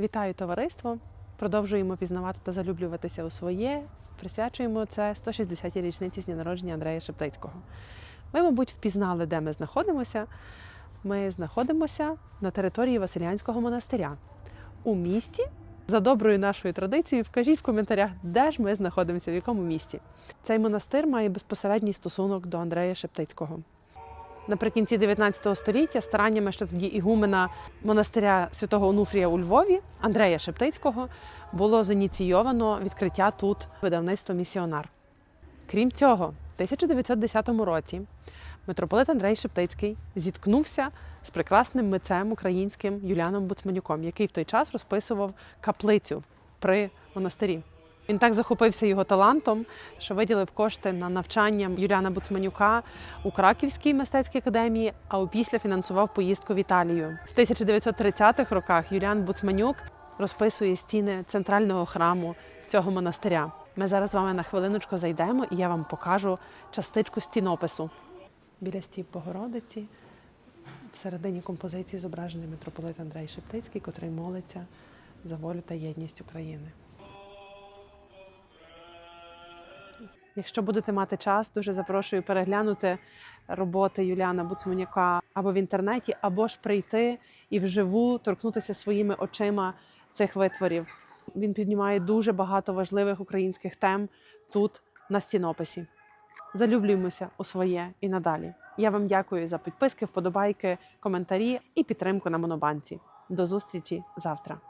Вітаю товариство! Продовжуємо пізнавати та залюблюватися у своє. Присвячуємо це 160-й річниці з дня народження Андрея Шептицького. Ви, мабуть, впізнали, де ми знаходимося. Ми знаходимося на території Василянського монастиря у місті. За доброю нашою традицією, вкажіть в коментарях, де ж ми знаходимося, в якому місті. Цей монастир має безпосередній стосунок до Андрея Шептицького. Наприкінці 19 століття стараннями ще тоді ігумена монастиря святого Онуфрія у Львові Андрея Шептицького було зініційовано відкриття тут видавництва місіонар. Крім цього, в 1910 році митрополит Андрей Шептицький зіткнувся з прекрасним митцем українським Юліаном Буцманюком, який в той час розписував каплицю при монастирі. Він так захопився його талантом, що виділив кошти на навчання Юліана Буцманюка у Краківській мистецькій академії, а опісля фінансував поїздку в Італію. В 1930-х роках Юліан Буцманюк розписує стіни центрального храму цього монастиря. Ми зараз з вами на хвилиночку зайдемо, і я вам покажу частичку стінопису. Біля стіп Богородиці всередині композиції зображений митрополит Андрей Шептицький, котрий молиться за волю та єдність України. Якщо будете мати час, дуже запрошую переглянути роботи Юліана Буцманяка або в інтернеті, або ж прийти і вживу торкнутися своїми очима цих витворів. Він піднімає дуже багато важливих українських тем тут на стінописі. Залюблюємося у своє і надалі. Я вам дякую за підписки, вподобайки, коментарі і підтримку на монобанці. До зустрічі завтра.